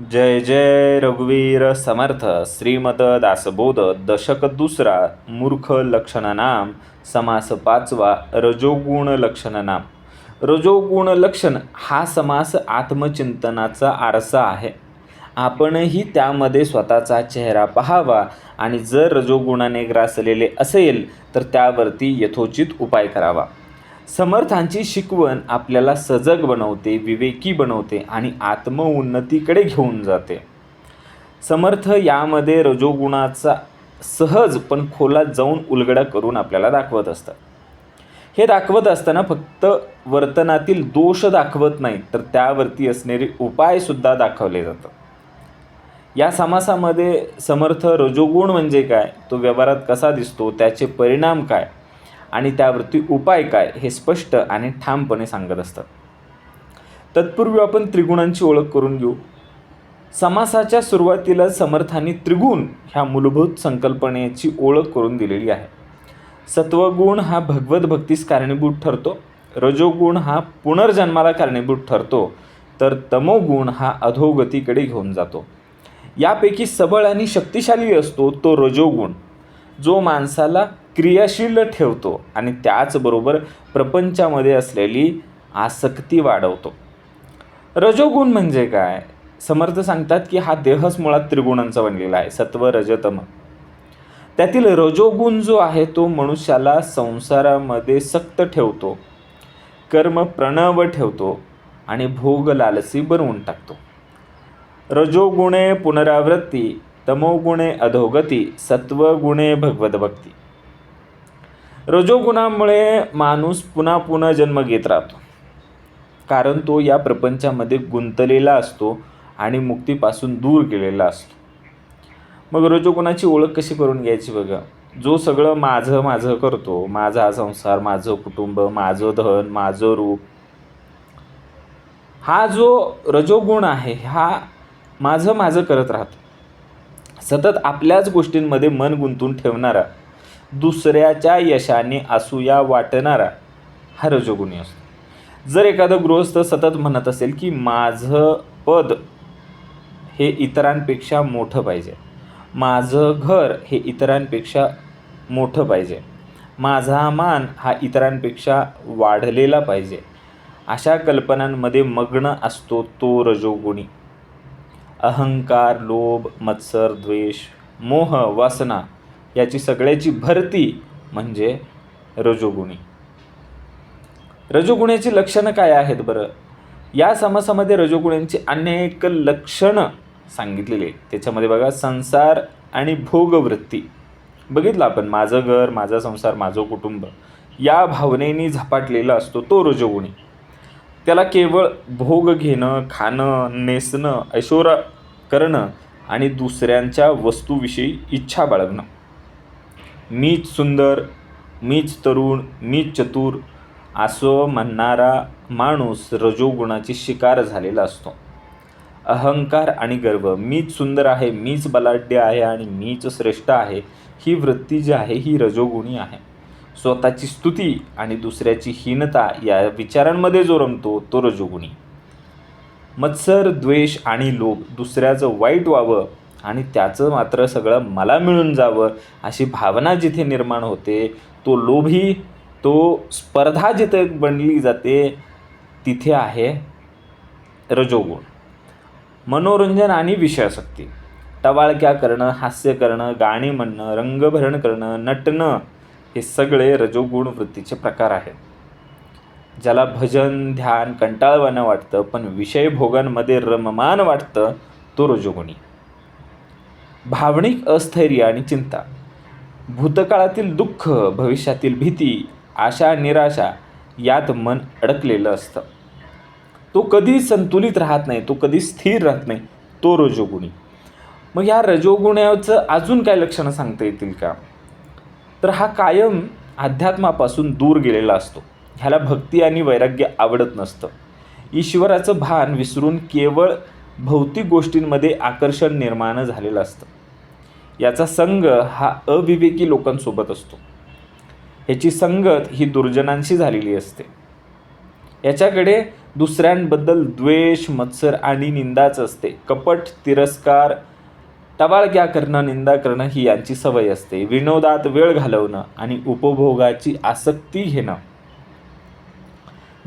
जय जय रघुवीर समर्थ श्रीमद दासबोध दशक दुसरा मूर्ख लक्षणनाम समास पाचवा रजोगुण लक्षण नाम रजोगुण लक्षण हा समास आत्मचिंतनाचा आरसा आहे. आपणही त्यामध्ये स्वतःचा चेहरा पाहावा आणि जर रजोगुणाने ग्रासलेले असेल तर त्यावरती यथोचित उपाय करावा. समर्थांची शिकवण आपल्याला सजग बनवते विवेकी बनवते आणि आत्मउन्नतीकडे घेऊन जाते. समर्थ यामध्ये रजोगुणाचा सहज पण खोलात जाऊन उलगडा करून आपल्याला दाखवत असतात. हे दाखवत असताना फक्त वर्तनातील दोष दाखवत नाहीत तर त्यावरती असणारे उपायसुद्धा दाखवले जातात. या समासामध्ये समर्थ रजोगुण म्हणजे काय? तो व्यवहारात कसा दिसतो? त्याचे परिणाम काय? आणि त्यावरती उपाय काय हे स्पष्ट आणि ठामपणे सांगत असतात. तत्पूर्वी आपण त्रिगुणांची ओळख करून घेऊ. समासाच्या सुरुवातीला समर्थाने त्रिगुण ह्या मूलभूत संकल्पनेची ओळख करून दिलेली आहे. सत्वगुण हा भगवत भक्तीस कारणीभूत ठरतो. रजोगुण हा पुनर्जन्माला कारणीभूत ठरतो. तर तमोगुण हा अधोगतीकडे घेऊन जातो. यापैकी सबळ आणि शक्तिशाली असतो तो रजोगुण. जो माणसाला क्रियाशील ठेवतो आणि त्याचबरोबर प्रपंचामध्ये असलेली आसक्ती वाढवतो. रजोगुण म्हणजे काय? समर्थ सांगतात की हा देहच मुळात त्रिगुणांचा बनलेला आहे सत्व रजतम. त्यातील रजोगुण जो आहे तो मनुष्याला संसारामध्ये सक्त ठेवतो कर्म प्रणव ठेवतो आणि भोग लालसी बनवून टाकतो. रजोगुणे पुनरावृत्ती तमोगुणे अधोगती सत्वगुणे भगवतभक्ती रजोगुणामुळे माणूस पुन्हा पुन्हा जन्म घेत राहतो. कारण तो या प्रपंचामध्ये गुंतलेला असतो आणि मुक्तीपासून दूर गेलेला असतो. मग रजोगुणाची ओळख कशी करून घ्यायची बघा. जो सगळं माझं माझं करतो माझा हा संसार माझं कुटुंब माझं धन माझं रूप हा जो रजोगुण आहे हा माझं माझं करत राहतो. सतत आपल्याच गोष्टींमध्ये मन गुंतून ठेवणारा दुसऱ्याच्या यशाने असूया वाटणारा. हा रजोगुणी असतो. जर एखादं गृहस्थ सतत म्हणत असेल की माझं पद हे इतरांपेक्षा मोठं पाहिजे. माझं घर हे इतरांपेक्षा मोठं पाहिजे. माझा मान हा इतरांपेक्षा वाढलेला पाहिजे. अशा कल्पनांमध्ये मग्न असतो तो रजोगुणी. अहंकार लोभ मत्सर द्वेष मोह वासना याची सगळ्याची भरती म्हणजे रजोगुणी. रजोगुणाची लक्षणं काय आहेत बरं? या समासामध्ये रजोगुणांची अनेक लक्षणं सांगितलेली आहेत. त्याच्यामध्ये बघा संसार आणि भोगवृत्ती. बघितलं आपण माझं घर माझा संसार माझं कुटुंब या भावनेनी झपाटलेला असतो तो रजोगुणी. त्याला केवळ भोग घेणं खाणं नेसणं ऐशोरा करणं आणि दुसऱ्यांच्या वस्तूविषयी इच्छा बाळगणं. मीच सुंदर मीच तरुण मीच चतुर असं म्हणणारा माणूस रजोगुणाची शिकार झालेला असतो. अहंकार आणि गर्व मीच सुंदर आहे मीच बलाढ्य आहे आणि मीच श्रेष्ठ आहे ही वृत्ती जी आहे ही रजोगुणी आहे. स्वतःची स्तुती आणि दुसऱ्याची हीनता या विचारांमध्ये जो रमतो तो रजोगुणी. मत्सर द्वेष आणि लोभ दुसऱ्याचं वाईट व्हावं आणि त्याचं मात्र सगळं मला मिळून जावं अशी भावना जिथे निर्माण होते तो लोभी तो स्पर्धा जिथे बनली जाते तिथे आहे रजोगुण. मनोरंजन आणि विषयासक्ती टवाळक्या करणं हास्य करणं गाणी म्हणणं रंगभरण करणं नटणं हे सगळे रजोगुण वृत्तीचे प्रकार आहेत. ज्याला भजन ध्यान कंटाळवाणं वाटतं पण विषय भोगांमध्ये रममान वाटतं तो रजोगुणी. भावनिक अस्थैर्य आणि चिंता. भूतकाळातील दुःख भविष्यातील भीती आशा निराशा यात मन अडकलेलं असतं. तो कधी संतुलित राहत नाही तो कधी स्थिर राहत नाही तो रजोगुणी. मग या रजोगुण्याचं अजून काय लक्षणं सांगता येतील का? तर हा कायम अध्यात्मापासून दूर गेलेला असतो. ह्याला भक्ती आणि वैराग्य आवडत नसतं. ईश्वराचं भान विसरून केवळ भौतिक गोष्टींमध्ये आकर्षण निर्माण झालेलं असतं. याचा संघ हा अविवेकी लोकांसोबत असतो. ह्याची संगत ही दुर्जनांशी झालेली असते. याच्याकडे दुसऱ्यांबद्दल द्वेष मत्सर आणि निंदाच असते. कपट तिरस्कार टबाळक्या करणं निंदा करणं ही यांची सवय असते. विनोदात वेळ घालवणं आणि उपभोगाची आसक्ती घेणं.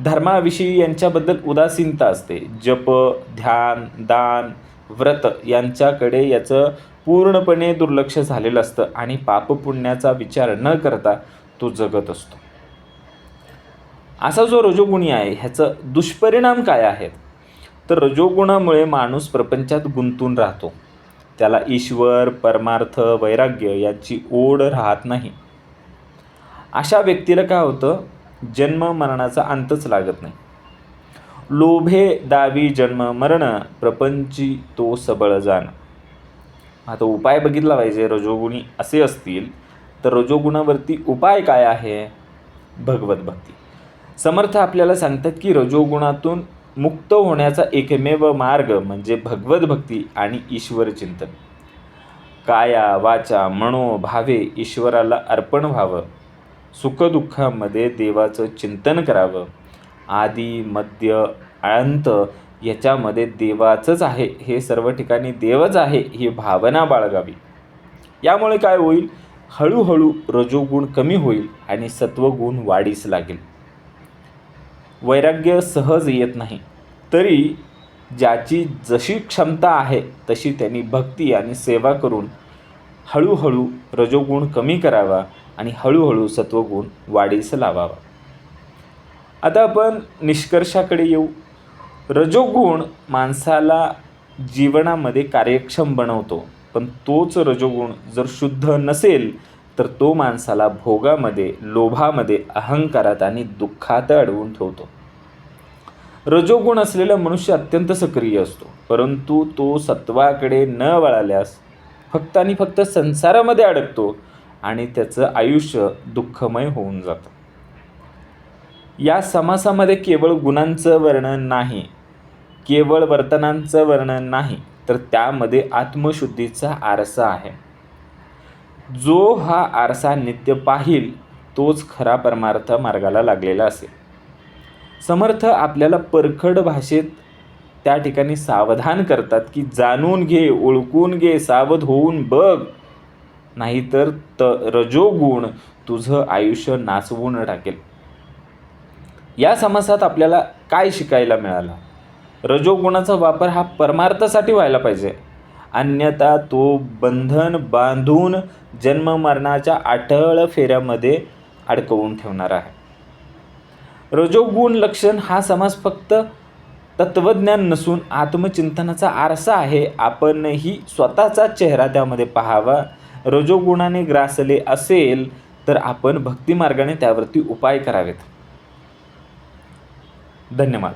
धर्माविषयी यांच्याबद्दल उदासीनता असते. जप ध्यान दान व्रत यांच्याकडे याचं पूर्णपणे दुर्लक्ष झालेलं असतं आणि पापपुण्याचा विचार न करता तो जगत असतो. असा जो रजोगुणी आहे ह्याचं दुष्परिणाम काय आहेत? तर रजोगुणामुळे माणूस प्रपंचात गुंतून राहतो. त्याला ईश्वर परमार्थ वैराग्य याची ओढ राहत नाही. अशा व्यक्तीला काय होतं? जन्म मरणाचा अंतच लागत नाही. लोभे दावी जन्म मरण प्रपंची तो सबळ जाणं. आता उपाय बघितला पाहिजे. रजोगुणी असे असतील तर रजोगुणावरती उपाय काय आहे? भगवत भक्ती. समर्थ आपल्याला सांगतात की रजोगुणातून मुक्त होण्याचा एकमेव मार्ग म्हणजे भगवत भक्ती आणि ईश्वर चिंतन. काया वाचा मनो भावे ईश्वराला अर्पण व्हावं. सुखदुःखामध्ये देवाचं चिंतन करावं. आदी मध्य अंत याच्यामध्ये देवाचंच आहे. हे सर्व ठिकाणी देवच आहे ही भावना बाळगावी. यामुळे काय होईल? हळूहळू रजोगुण कमी होईल आणि सत्वगुण वाढीस लागेल. वैराग्य सहज येत नाही. तरी ज्याची जशी क्षमता आहे तशी त्यांनी भक्ती आणि सेवा करून हळूहळू रजोगुण कमी करावा आणि हळूहळू सत्वगुण वाढीस लावावा. आता आपण निष्कर्षाकडे येऊ. रजोगुण माणसाला जीवनामध्ये कार्यक्षम बनवतो. पण तोच रजोगुण जर शुद्ध नसेल तर तो माणसाला भोगामध्ये लोभामध्ये अहंकारात आणि दुःखात अडवून ठेवतो. रजोगुण असलेला मनुष्य अत्यंत सक्रिय असतो परंतु तो सत्वाकडे न वळाल्यास फक्त आणि फक्त संसारामध्ये अडकतो आणि त्याचं आयुष्य दुःखमय होऊन जातं. या समासामध्ये केवळ गुणांचं वर्णन नाही केवळ वर्तनांचं वर्णन नाही तर त्यामध्ये आत्मशुद्धीचा आरसा आहे. जो हा आरसा नित्य पाहिल तोच खरा परमार्थ मार्गाला लागलेला असेल. समर्थ आपल्याला परखड भाषेत त्या ठिकाणी सावधान करतात की जाणून घे ओळखून घे सावध होऊन बघ. नाहीतर त रजोगुण तुझं आयुष्य नाचवून टाकेल. या समासात आपल्याला काय शिकायला मिळालं? रजोगुणाचा वापर हा परमार्थासाठी व्हायला पाहिजे. अन्यथा तो बंधन बांधून जन्म मरणाच्या अटळ फेऱ्यामध्ये अडकवून ठेवणार आहे. रजोगुण लक्षण हा समाज फक्त तत्त्वज्ञान नसून आत्मचिंतनाचा आरसा आहे. आपणही स्वतःचा चेहरा त्यामध्ये पाहावा. रजोगुणाने ग्रासले असेल तर आपण भक्तिमार्गाने त्यावरती उपाय करावेत. धन्यवाद.